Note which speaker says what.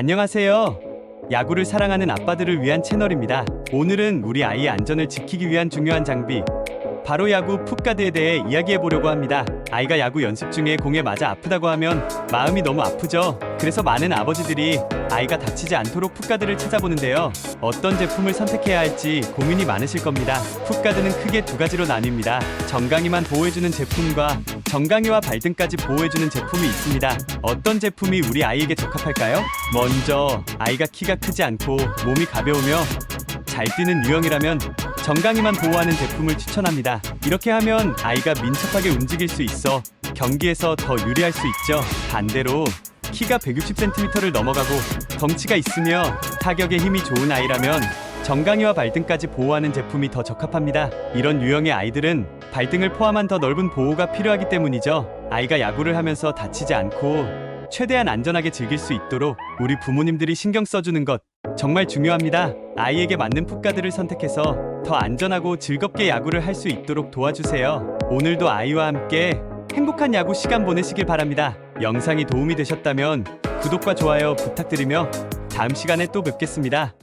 Speaker 1: 안녕하세요. 야구를 사랑하는 아빠들을 위한 채널입니다. 오늘은 우리 아이의 안전을 지키기 위한 중요한 장비, 바로 야구 풋가드에 대해 이야기해 보려고 합니다. 아이가 야구 연습 중에 공에 맞아 아프다고 하면 마음이 너무 아프죠. 그래서 많은 아버지들이 아이가 다치지 않도록 풋가드를 찾아보는데요. 어떤 제품을 선택해야 할지 고민이 많으실 겁니다. 풋가드는 크게 두 가지로 나뉩니다. 정강이만 보호해주는 제품과 정강이와 발등까지 보호해주는 제품이 있습니다. 어떤 제품이 우리 아이에게 적합할까요? 먼저 아이가 키가 크지 않고 몸이 가벼우며 잘 뛰는 유형이라면 정강이만 보호하는 제품을 추천합니다. 이렇게 하면 아이가 민첩하게 움직일 수 있어 경기에서 더 유리할 수 있죠. 반대로 키가 160cm를 넘어가고 덩치가 있으며 타격에 힘이 좋은 아이라면 정강이와 발등까지 보호하는 제품이 더 적합합니다. 이런 유형의 아이들은 발등을 포함한 더 넓은 보호가 필요하기 때문이죠. 아이가 야구를 하면서 다치지 않고 최대한 안전하게 즐길 수 있도록 우리 부모님들이 신경 써주는 것 정말 중요합니다. 아이에게 맞는 풋가드를 선택해서 더 안전하고 즐겁게 야구를 할 수 있도록 도와주세요. 오늘도 아이와 함께 행복한 야구 시간 보내시길 바랍니다. 영상이 도움이 되셨다면 구독과 좋아요 부탁드리며 다음 시간에 또 뵙겠습니다.